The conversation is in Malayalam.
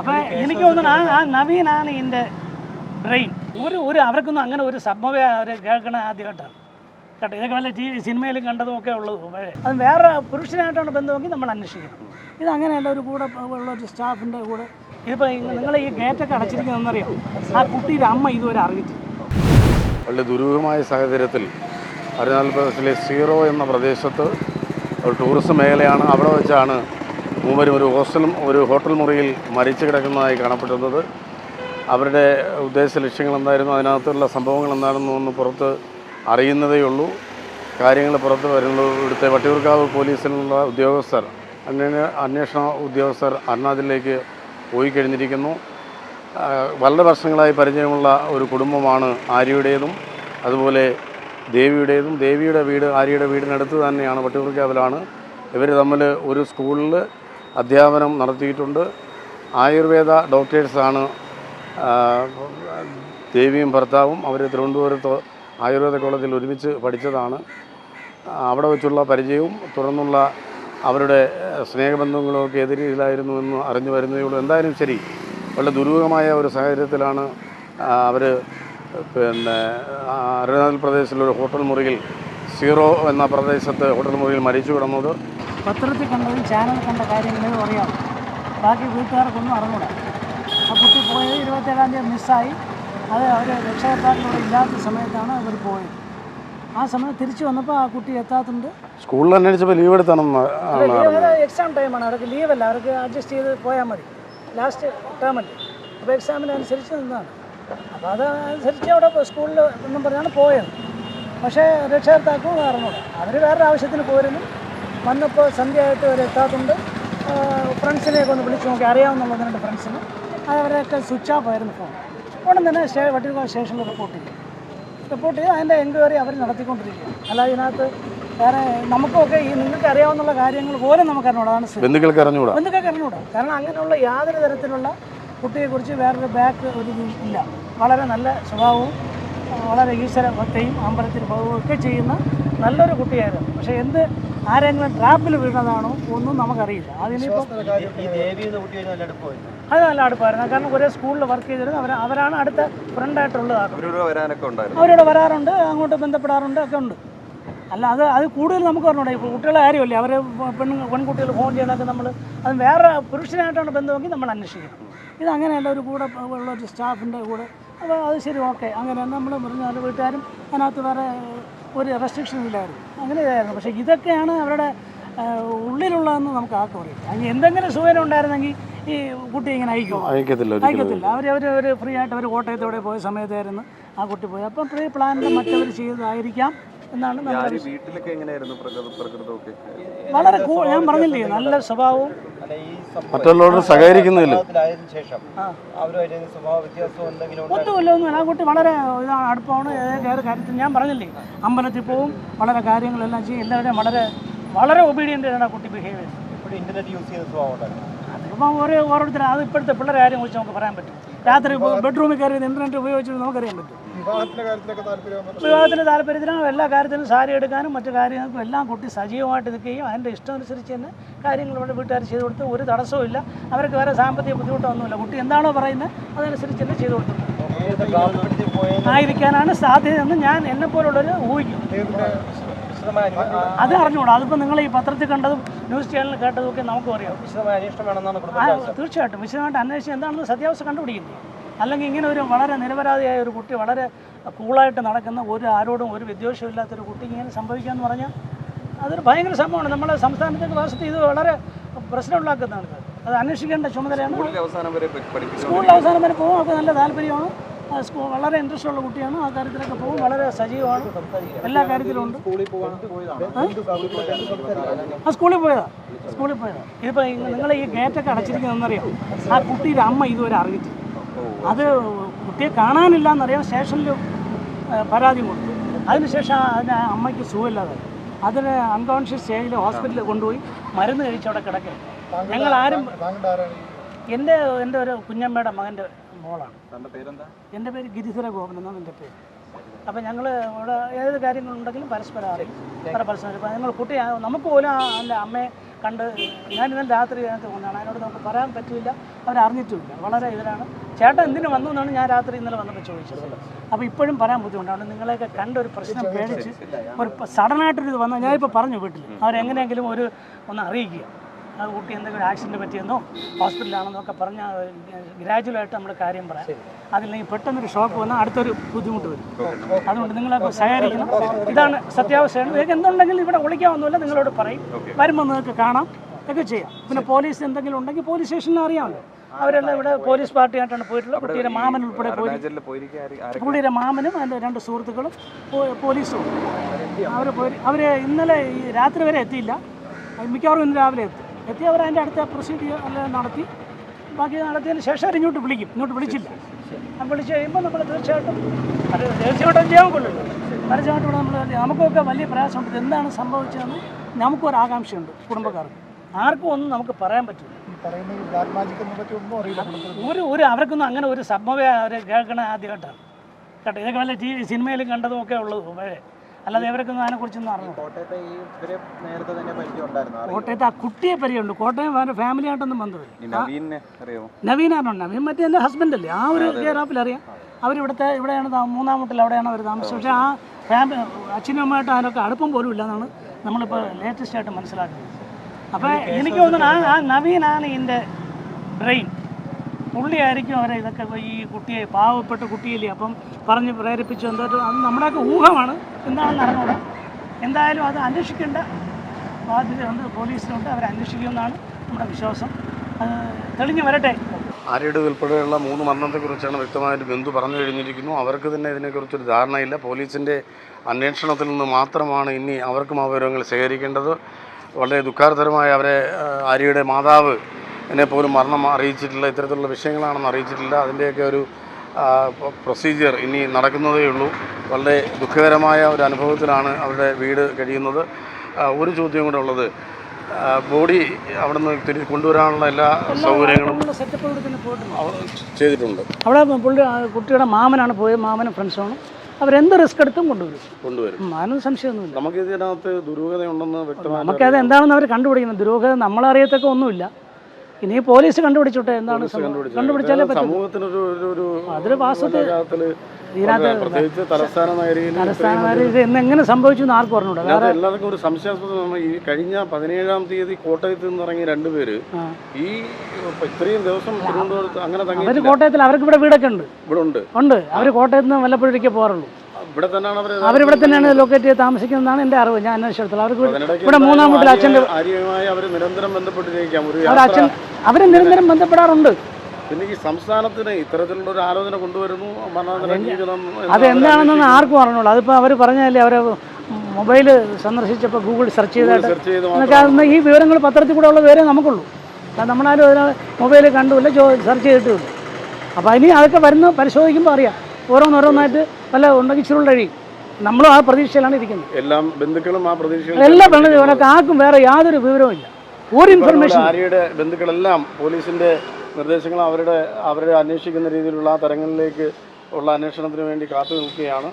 അപ്പോൾ എനിക്ക് തോന്നുന്നു ആ ആ നവീനാണ് ഇതിന്റെ ബ്രെയിൻ ഒരു ഒരു അവർക്കൊന്നും അങ്ങനെ ഒരു സംഭവം അവർ കേൾക്കണ ആദ്യമായിട്ടാണ്. കേട്ടോ? ഇതൊക്കെ വല്ല ടി വി സിനിമയിലും കണ്ടതും ഒക്കെ ഉള്ളത് അത് വേറെ പുരുഷനായിട്ടാണ് ബന്ധമെങ്കിൽ നമ്മൾ അന്വേഷിക്കണം. ഇത് അങ്ങനെയല്ല ഒരു കൂടെ ഉള്ള ഒരു സ്റ്റാഫിന്റെ കൂടെ. ഇതിപ്പോൾ നിങ്ങൾ ഈ ഗേറ്റൊക്കെ അടച്ചിരിക്കുന്നതെന്നറിയാം? ആ കുട്ടിയുടെ അമ്മ ഇതുവരെ അറിയിച്ചില്ല. വളരെ ദുരൂഹമായ സാഹചര്യത്തിൽ അരുണാചൽ പ്രദേശിലെ സീറോ എന്ന പ്രദേശത്ത് ഒരു ടൂറിസം മേഖലയാണ് അവിടെ വെച്ചാണ് മൂവരും ഒരു ഹോസ്റ്റലും ഒരു ഹോട്ടൽ മുറിയിൽ മരിച്ചു കിടക്കുന്നതായി കാണപ്പെട്ടുന്നത് അവരുടെ ഉദ്ദേശ ലക്ഷ്യങ്ങൾ എന്തായിരുന്നു? അതിനകത്തുള്ള സംഭവങ്ങൾ എന്താണെന്ന് ഒന്ന് പുറത്ത് അറിയുന്നതേ ഉള്ളൂ. കാര്യങ്ങൾ പുറത്ത് വരുന്നത് ഇവിടുത്തെ വട്ടിയൂർക്കാവ് പോലീസിലുള്ള ഉദ്യോഗസ്ഥർ. അന്വേഷണ ഉദ്യോഗസ്ഥർ അരുണാചലിലേക്ക് പോയി കഴിഞ്ഞിരിക്കുന്നു. വളരെ വർഷങ്ങളായി പരിചയമുള്ള ഒരു കുടുംബമാണ് ആര്യയുടേതും അതുപോലെ ദേവിയുടേതും. ദേവിയുടെ വീട് ആര്യയുടെ വീടിനടുത്ത് തന്നെയാണ് വട്ടിയൂർക്കാവിലാണ്. ഇവർ തമ്മിൽ ഒരു സ്കൂളിൽ അധ്യാപനം നടത്തിയിട്ടുണ്ട്. ആയുർവേദ ഡോക്ടേഴ്സാണ് ദേവിയും ഭർത്താവും അവർ തിരുവനന്തപുരത്ത് ആയുർവേദ കോളേജിൽ ഒരുമിച്ച് പഠിച്ചതാണ്. അവിടെ വെച്ചുള്ള പരിചയവും തുടർന്നുള്ള അവരുടെ സ്നേഹബന്ധങ്ങളൊക്കെ രീതിയിലായിരുന്നു എന്ന് അറിഞ്ഞു വരുന്നതേ ഉള്ളൂ. എന്തായാലും ശരി വളരെ ദുരൂഹമായ ഒരു സാഹചര്യത്തിലാണ് അവർ പിന്നെ അരുണാചൽ പ്രദേശിലെ ഒരു ഹോട്ടൽ മുറിയിൽ സീറോ എന്ന പ്രദേശത്ത് ഹോട്ടൽ മുറിയിൽ മരിച്ചു കിടന്നത്. പത്രത്തിൽ കണ്ടതും ചാനൽ കണ്ട കാര്യങ്ങളേ അറിയാം. ബാക്കി വീട്ടുകാർക്കൊന്നും അറിഞ്ഞൂടാ. ആ കുട്ടി പോയത് ഇരുപത്തേഴാം തീയതി മിസ്സായി. അത് അവർ രക്ഷകർത്താക്കളോട് ഇല്ലാത്ത സമയത്താണ് അവർ പോയത്. ആ സമയം തിരിച്ചു വന്നപ്പോൾ ആ കുട്ടി എത്താത്തുണ്ട്. സ്കൂളിൽ അന്വേഷിച്ചപ്പോൾ ലീവ് എടുത്താണെന്ന് എക്സാം ടൈമാണ് അവർക്ക് ലീവല്ല അവർക്ക് അഡ്ജസ്റ്റ് ചെയ്ത് പോയാൽ മതി. ലാസ്റ്റ് ടേമല്ലേ അപ്പോൾ എക്സാമിനനുസരിച്ച് നിന്നാണ്. അപ്പോൾ അത് അനുസരിച്ച് അവിടെ സ്കൂളിൽ എന്നും പറഞ്ഞാണ് പോയത്. പക്ഷേ രക്ഷകർത്താക്കളും അറിഞ്ഞൂടാ. അവർ വേറൊരു ആവശ്യത്തിന് പോയിരുന്നു വന്നപ്പോൾ സന്ധ്യയായിട്ട് അവർ എത്താത്തുണ്ട് ഫ്രണ്ട്സിനെയൊക്കെ ഒന്ന് വിളിച്ച് നോക്കി അറിയാവുന്ന ഒന്ന് രണ്ട് ഫ്രണ്ട്സിന്. അത് അവരൊക്കെ സ്വിച്ച് ഓഫ് ആയിരുന്നു ഫോൺ. ഉടൻ തന്നെ സ്റ്റേ വട്ടിയൂർക്കാവ് സ്റ്റേഷനിൽ റിപ്പോർട്ട് ചെയ്യും റിപ്പോർട്ട് ചെയ്ത് അതിന്റെ എൻക്വയറി അവർ നടത്തിക്കൊണ്ടിരിക്കുകയാണ്. അല്ലാതെ ഇതിനകത്ത് വേറെ നമുക്കൊക്കെ ഈ നിങ്ങൾക്ക് അറിയാവുന്ന കാര്യങ്ങൾ പോലും നമുക്ക് അറിഞ്ഞൂടാ അതാണ്. ബന്ധുക്കൾക്ക് അറിഞ്ഞൂടാ ബന്ധുക്കൾക്ക് അറിഞ്ഞൂടാ കാരണം അങ്ങനെയുള്ള യാതൊരു തരത്തിലുള്ള കുട്ടിയെക്കുറിച്ച് വേറൊരു ബാക്ക് ഒരു ഇല്ല. വളരെ നല്ല സ്വഭാവവും വളരെ ഈശ്വര ഭക്തയും അമ്പലത്തിൽ പോവുകയും ഒക്കെ ചെയ്യുന്ന നല്ലൊരു കുട്ടിയായിരുന്നു. പക്ഷേ എന്ത് ആരെങ്കിലും ട്രാപ്പിൽ വീണതാണോ ഒന്നും നമുക്കറിയില്ല. അതിനിപ്പോൾ അടുപ്പമായിരുന്നു അത് നല്ല അടുപ്പായിരുന്നു. കാരണം ഒരേ സ്കൂളിൽ വർക്ക് ചെയ്തിരുന്നു അവർ അവരാണ് അടുത്ത ഫ്രണ്ടായിട്ടുള്ളത് അവരോട് വരാനൊക്കെ ഉണ്ടായിരുന്നു. അവരോട് വരാറുണ്ട് അങ്ങോട്ട് ബന്ധപ്പെടാറുണ്ട് ഒക്കെ ഉണ്ട്. അല്ല അത് അത് കൂടുതൽ നമുക്ക് പറഞ്ഞൂടെ ഇപ്പോൾ കുട്ടികളെ കാര്യമല്ലേ? അവർ പെണ്ണു പെൺകുട്ടികൾ ഫോൺ ചെയ്യണമൊക്കെ നമ്മൾ അത് വേറെ പുരുഷനായിട്ടാണ് ബന്ധമെങ്കിൽ നമ്മൾ അന്വേഷിക്കണം. ഇത് അങ്ങനെയല്ല ഒരു കൂടെ ഉള്ള ഒരു സ്റ്റാഫിന്റെ കൂടെ. അപ്പോൾ അത് ശരി ഓക്കെ അങ്ങനെ നമ്മൾ പറഞ്ഞാൽ വീട്ടുകാരും അതിനകത്ത് വേറെ ഒരു റെസ്ട്രിക്ഷൻ ഇല്ലായിരുന്നു. അങ്ങനെ ഇതായിരുന്നു പക്ഷേ ഇതൊക്കെയാണ് അവരുടെ ഉള്ളിലുള്ളതെന്ന് നമുക്ക് ആർക്കും അറിയില്ല. അതിന് എന്തെങ്കിലും സുഖം ഉണ്ടായിരുന്നെങ്കിൽ ഈ കുട്ടി ഇങ്ങനെ അയക്കും അയക്കത്തില്ല അയക്കത്തില്ല. അവർ അവർ അവർ ഫ്രീ ആയിട്ട് അവർ കോട്ടയത്തോടെ പോയ സമയത്തായിരുന്നു ആ കുട്ടി പോയത്. അപ്പം പ്രീ പ്ലാനിൽ മറ്റവർ ചെയ്തതായിരിക്കാം എന്നാണ്. വീട്ടിലൊക്കെ എങ്ങനെയായിരുന്നു വളരെ ഞാൻ പറഞ്ഞില്ലേ നല്ല സ്വഭാവവും മറ്റുള്ളവരോട് സഹകരിക്കുന്നില്ല ഒന്നുമില്ല ഒന്നും ആ കുട്ടി വളരെ ഇതാണ് അടുപ്പമാണ് ഏത് കാര്യത്തിൽ ഞാൻ പറഞ്ഞില്ലേ? അമ്പലത്തിൽ പോവും വളരെ കാര്യങ്ങളെല്ലാം ചെയ്യും. എല്ലാവരുടെയും വളരെ വളരെ ഒബീഡിയന്റ് ആണ് ആ കുട്ടി ബിഹേവ് ചെയ്യുന്നത്. ഇന്റർനെറ്റ് യൂസ് ചെയ്യുന്ന സ്വഭാവം അതിപ്പം ഓരോ ഓരോരുത്തർ അത് ഇപ്പോഴത്തെ പിള്ളേരെ കാര്യം കുറിച്ച് നമുക്ക് പറയാൻ പറ്റും. രാത്രി ബെഡ്റൂമിൽ കയറി ഇന്റർനെറ്റ് ഉപയോഗിച്ചിട്ട് നമുക്കറിയാൻ പറ്റും. വിവാഹത്തിന്റെ താല്പര്യത്തിനും എല്ലാ കാര്യത്തിനും സാരി എടുക്കാനും മറ്റു കാര്യങ്ങൾക്കും എല്ലാം കുട്ടി സജീവമായിട്ട് നിൽക്കുകയും അതിന്റെ ഇഷ്ടമനുസരിച്ച് തന്നെ കാര്യങ്ങൾ ഇവിടെ വീട്ടുകാർ ചെയ്തു കൊടുത്ത് ഒരു തടസ്സവും ഇല്ല. അവർക്ക് വേറെ സാമ്പത്തിക ബുദ്ധിമുട്ടൊന്നുമില്ല. കുട്ടി എന്താണോ പറയുന്നത് അതനുസരിച്ച് തന്നെ ചെയ്തു കൊടുത്തു ആയിരിക്കാനാണ് സാധ്യതയെന്ന് ഞാൻ എന്നെ പോലുള്ളവർ ഊഹിക്കും. അത് അറിഞ്ഞുകൂടാ. അതിപ്പോൾ നിങ്ങൾ ഈ പത്രത്തിൽ കണ്ടതും ന്യൂസ് ചാനലിൽ കേട്ടതും ഒക്കെ നമുക്കും അറിയാം തീർച്ചയായിട്ടും. വിശദമായിട്ട് അന്വേഷിച്ച് എന്താണെന്ന് സത്യാവസ്ഥ കണ്ടുപിടിക്കുന്നത് അല്ലെങ്കിൽ ഇങ്ങനെ ഒരു വളരെ നിരപരാധിയായ ഒരു കുട്ടി വളരെ കൂളായിട്ട് നടക്കുന്ന ഒരു ആരോടും ഒരു വിദ്വേഷവും ഇല്ലാത്തൊരു കുട്ടിക്ക് ഇങ്ങനെ സംഭവിക്കുക എന്ന് പറഞ്ഞാൽ അതൊരു ഭയങ്കര സംഭവമാണ്. നമ്മുടെ സംസ്ഥാനത്തെ വാസത്തിൽ ഇത് വളരെ പ്രശ്നം ഉണ്ടാക്കുന്നതാണ് ഇത്. അത് അന്വേഷിക്കേണ്ട ചുമതലയാണ്. അവസാനം വരെ പഠിപ്പിച്ചു സ്കൂളിൽ അവസാനം വരെ പോകും അവർക്ക് നല്ല താല്പര്യമാണ്. സ്കൂൾ വളരെ ഇൻട്രസ്റ്റ് ഉള്ള കുട്ടിയാണ്. ആ കാര്യത്തിലൊക്കെ പോകും വളരെ സജീവമാണ്. എല്ലാ കാര്യത്തിലും ഉണ്ട്. ആ? സ്കൂളിൽ പോയതാ. സ്കൂളിൽ പോയതാ. ഇതിപ്പോൾ നിങ്ങൾ ഈ ഗേറ്റൊക്കെ അടച്ചിരിക്കുന്നതെന്നറിയാം? ആ കുട്ടിയുടെ അമ്മ ഇതുവരെ അറിയിച്ചില്ല. അത് കുട്ടിയെ കാണാനില്ല എന്നറിയാം സ്റ്റേഷനിൽ പരാതി കൊടുത്തു. അതിനുശേഷം അതിന് അമ്മയ്ക്ക് സുഖമില്ലാതെ അതിന് അൺകോൺഷ്യസ് സ്റ്റേജിൽ ഹോസ്പിറ്റലിൽ കൊണ്ടുപോയി മരുന്ന് കഴിച്ച് അവിടെ കിടക്കുക ഞങ്ങൾ ആരും എന്റെ എന്റെ ഒരു കുഞ്ഞമ്മയുടെ മകന്റെ മോളാണ്. എന്റെ പേര് ഗിരിധര ഗോപൻ എന്നാണ് എന്റെ പേര്. അപ്പം ഞങ്ങൾ ഇവിടെ ഏത് കാര്യങ്ങളുണ്ടെങ്കിലും പരസ്പരം അറിയും പരസ്പരം ഇപ്പം ഞങ്ങൾ കുട്ടി നമുക്ക് പോലും എന്റെ അല്ല അമ്മയെ കണ്ട് ഞാൻ ഇന്നലെ രാത്രി അതിനകത്ത് വന്നതാണ്. അതിനോട് നമുക്ക് പറയാൻ പറ്റില്ല. അവരറിഞ്ഞിട്ടുമില്ല. വളരെ ഇതിലാണ് ചേട്ടൻ എന്തിനു വന്നു എന്നാണ് ഞാൻ രാത്രി ഇന്നലെ വന്നപ്പോൾ ചോദിച്ചത്. അപ്പോൾ ഇപ്പോഴും പറയാൻ ബുദ്ധിമുട്ടാണ്. നിങ്ങളെയൊക്കെ കണ്ട ഒരു പ്രശ്നം പേടിച്ച് ഒരു സഡനായിട്ടൊരു ഇത് വന്നാൽ ഞാനിപ്പോൾ പറഞ്ഞു വീട്ടിൽ അവരെങ്ങനെയെങ്കിലും ഒരു ഒന്ന് അറിയിക്കുക. ആ കുട്ടി എന്തെങ്കിലും ആക്സിഡന്റ് പറ്റിയെന്നോ ഹോസ്പിറ്റലാണെന്നോ ഒക്കെ പറഞ്ഞാൽ ഗ്രാജുവലായിട്ട് നമ്മൾ കാര്യം പറയാം. അതില്ലെങ്കിൽ പെട്ടെന്നൊരു ഷോക്ക് വന്നാൽ അടുത്തൊരു ബുദ്ധിമുട്ട് വരും. അതുകൊണ്ട് നിങ്ങളൊക്കെ സഹകരിക്കണം. ഇതാണ് സത്യാവസ്ഥയാണ്. നിങ്ങൾക്ക് എന്തുണ്ടെങ്കിലും ഇവിടെ വിളിക്കാവുന്നില്ല നിങ്ങളോട് പറയും. വരുമ്പോൾ നിങ്ങൾക്ക് കാണാം ഒക്കെ ചെയ്യാം. പിന്നെ പോലീസ് എന്തെങ്കിലും ഉണ്ടെങ്കിൽ പോലീസ് സ്റ്റേഷനിൽ അറിയാമല്ലോ. അവരെല്ലാം ഇവിടെ പോലീസ് പാർട്ടിയായിട്ടാണ് പോയിട്ടുള്ളത്. കുട്ടിയുടെ മാമൻ ഉൾപ്പെടെ പുള്ളിയുടെ മാമനും അതിന്റെ രണ്ട് സുഹൃത്തുക്കളും പോലീസും. അവർ പോയി അവർ ഇന്നലെ ഈ രാത്രി വരെ എത്തിയില്ല. മിക്കവാറും ഇന്ന് രാവിലെ എത്തി. എത്തി അവർ അതിന്റെ അടുത്ത പ്രൊസീഡിയർ എല്ലാം നടത്തി. ബാക്കി നടത്തിയതിന് ശേഷം അവർ ഇങ്ങോട്ട് വിളിക്കും. ഇങ്ങോട്ട് വിളിച്ചില്ല. വിളിച്ച് കഴിയുമ്പോൾ നമ്മൾ തീർച്ചയായിട്ടും അത് തീർച്ചയായിട്ടും ചെയ്യാൻ കൊള്ളില്ല. തീർച്ചയായിട്ടും ഇവിടെ നമ്മൾ നമുക്കൊക്കെ വലിയ പ്രയാസമുണ്ട്. എന്താണ് സംഭവിച്ചതെന്ന് നമുക്കൊരു ആകാംക്ഷയുണ്ട് കുടുംബക്കാർക്ക്. ആർക്കും ഒന്നും നമുക്ക് പറയാൻ പറ്റില്ല. പറയുന്ന ഈ ബ്ലാക്ക് മാജിക്കിനെ പറ്റി ഒന്നും അറിയില്ല. ഒരു ഒരു അവർക്കൊന്നും അങ്ങനെ ഒരു സംഭവം അവർ കേൾക്കണ ആദ്യമായിട്ടാണ് കേട്ടോ ഇതൊക്കെ വല്ല ടി വി സിനിമയിലും കണ്ടതും ഒക്കെ ഉള്ളത് പഴയ അല്ലാതെ ഇവർക്കൊന്നും അതിനെക്കുറിച്ചൊന്നും അറിഞ്ഞു കോട്ടയത്തെ ഈ ഇവരെ നേരത്തെ തന്നെ കോട്ടയത്ത് ആ കുട്ടിയെ പരിചയമുണ്ട്. കോട്ടയം അവരുടെ ഫാമിലി ആയിട്ടൊന്നും ബന്ധമില്ല. നവീൻ നവീനെ അറിയാമോ? നവീൻ മറ്റേ എന്റെ ഹസ്ബൻഡ് അല്ലേ? ആ ഒരു കേരളത്തിൽ അറിയാം. അവരിവിടുത്തെ ഇവിടെയാണ് താ- മൂന്നാം വീട്ടിൽ അവിടെയാണ് അവർ താമസം പക്ഷേ ആ ഫാമിലി അച്ഛനും അമ്മയായിട്ട് അതിനൊക്കെ അടുപ്പം പോലും ഇല്ല എന്നാണ് നമ്മളിപ്പോൾ ലേറ്റസ്റ്റ് ആയിട്ട് മനസ്സിലാക്കുന്നത്. അപ്പോൾ എനിക്ക് തോന്നുന്നു ആ ആ നവീനാണ് ഇതിന്റെ ബ്രെയിൻ പുള്ളിയായിരിക്കും അവരെ ഇതൊക്കെ ഈ കുട്ടിയെ പാവപ്പെട്ട കുട്ടിയില്ലേ? അപ്പം പറഞ്ഞ് പ്രേരിപ്പിച്ചു എന്തോ അത് നമ്മുടെയൊക്കെ ഊഹമാണ്. എന്താണെന്ന് അറിഞ്ഞൂടാ എന്തായാലും അത് അന്വേഷിക്കേണ്ട ബാധ്യതയുണ്ട് പോലീസിനുണ്ട് അവർ അന്വേഷിക്കുമെന്നാണ് നമ്മുടെ വിശ്വാസം. അത് തെളിഞ്ഞു വരട്ടെ. ആര്യയുടെ ഉൾപ്പെടെയുള്ള മൂന്ന് മരണത്തെക്കുറിച്ചാണ് വ്യക്തമായിട്ട് ബന്ധു പറഞ്ഞു കഴിഞ്ഞിരിക്കുന്നു. അവർക്ക് തന്നെ ഇതിനെക്കുറിച്ചൊരു ധാരണയില്ല. പോലീസിന്റെ അന്വേഷണത്തിൽ നിന്ന് മാത്രമാണ് ഇനി അവർക്കും ആ വിവരങ്ങൾ ശേഖരിക്കേണ്ടത്. വളരെ ദുഃഖാരതരമായ അവരെ ആര്യയുടെ മാതാവ് എന്നെ പോലും മരണം അറിയിച്ചിട്ടില്ല ഇത്തരത്തിലുള്ള വിഷയങ്ങളാണെന്ന് അറിയിച്ചിട്ടില്ല. അതിന്റെയൊക്കെ ഒരു പ്രൊസീജിയർ ഇനി നടക്കുന്നതേ ഉള്ളൂ. വളരെ ദുഃഖകരമായ ഒരു അനുഭവത്തിലാണ് അവരുടെ വീട് കഴിയുന്നത്. ഒരു ചോദ്യം കൂടെ ഉള്ളത്. ബോഡി അവിടെ നിന്ന് കൊണ്ടുവരാനുള്ള എല്ലാ സൗകര്യങ്ങളും ചെയ്തിട്ടുണ്ട്. അവിടെ കുട്ടിയുടെ മാമനാണ് പോയത്. മാമനും ഫ്രണ്ട്സാണ് അവരെന്ത് റിസ്ക് എടുത്തും കൊണ്ടുവരും. കൊണ്ടുവരും. അതിനൊന്നും സംശയമൊന്നുമില്ല. നമുക്ക് ഇതിനകത്ത് ദുരൂഹതയുണ്ടെന്ന് വ്യക്തമായിട്ട് നമുക്കത് എന്താണെന്ന് അവർ കണ്ടുപിടിക്കുന്നത് ദുരൂഹത നമ്മളറിയത്തൊക്കെ ഒന്നുമില്ല. ഇനി പോലീസ് കണ്ടുപിടിച്ചോട്ടെ? എന്താണ് കണ്ടുപിടിച്ചാലേ പറ്റും സമൂഹത്തിനൊരു അതൊരു വാസ്തവത്തിൽ പ്രത്യേകിച്ച് തലസ്ഥാന നഗരിയിൽ തലസ്ഥാനമാര് ഇത് എന്ന് എങ്ങനെ സംഭവിച്ചു എന്ന് ആർക്കും പറഞ്ഞൂടാ എല്ലാവർക്കും ഒരു സംശയാസ്പദം ഈ കഴിഞ്ഞ പതിനേഴാം തീയതി കോട്ടയത്ത് നിന്ന് ഇറങ്ങിയ രണ്ടുപേര്. ഈ ഇത്രയും ദിവസം തിരുവനന്തപുരത്ത് അങ്ങനെ തങ്ങി കോട്ടയത്തിൽ അവർക്ക് ഇവിടെ വീടൊക്കെ ഉണ്ട്. ഇവിടെ ഉണ്ട്. ഉണ്ട്. അവർ കോട്ടയത്ത് നിന്ന് വല്ലപ്പോഴേക്കേ പോകാറുള്ളൂ. അവരിവിടെ തന്നെയാണ് ലൊക്കേറ്റ് ചെയ്ത് താമസിക്കുന്നതാണ് എന്റെ അറിവ്. ഞാൻ അന്വേഷിച്ചിടത്തോളം അവർക്ക് ഇവിടെ- മൂന്നാം വീട്ടിൽ അച്ഛന്റെ അച്ഛൻ അവരെ നിരന്തരം ബന്ധപ്പെടാറുണ്ട്. പിന്നെ ഈ സംസ്ഥാനത്തിന് ഇത്തരത്തിലുള്ള ഒരു ആലോചന കൊണ്ടുവരുന്നു? മരണാനന്തര ജീവിതം അത് എന്താണെന്നൊന്നും ആർക്കും അറിഞ്ഞുള്ളൂ അതിപ്പോൾ അവർ പറഞ്ഞാലേ അവരെ മൊബൈൽ സന്ദർശിച്ചപ്പോൾ ഗൂഗിൾ സെർച്ച് ചെയ്തായിട്ട് സെർച്ച് ചെയ്ത് ഈ വിവരങ്ങൾ പത്രത്തിൽ കൂടെ ഉള്ള വിവരം നമുക്കുള്ളൂ. കാരണം നമ്മളാരും അതിനെ മൊബൈൽ കണ്ടുമില്ല സെർച്ച് ചെയ്തിട്ടുമില്ല അപ്പോൾ ഇനി അതൊക്കെ വരുന്ന പരിശോധിക്കുമ്പോൾ അറിയാം. ഓരോന്നോരോന്നായിട്ട് പല ഉണ്ടാക്കി കഴിയും നമ്മളും ആ പ്രതീക്ഷയിലാണ് ഇരിക്കുന്നത്. എല്ലാം ബന്ധുക്കളും ആ പ്രതീക്ഷയിൽ എല്ലാ ബന്ധുക്കളും ആർക്കും വേറെ യാതൊരു വിവരവും ഇല്ല ഒരു ഇൻഫർമേഷൻ ആര്യയുടെ ബന്ധുക്കളെല്ലാം പോലീസിന്റെ നിർദ്ദേശങ്ങൾ അവരുടെ അവരെ അന്വേഷിക്കുന്ന രീതിയിലുള്ള ആ തരങ്ങളിലേക്ക് ഉള്ള അന്വേഷണത്തിന് വേണ്ടി കാത്തു നിൽക്കുകയാണ്.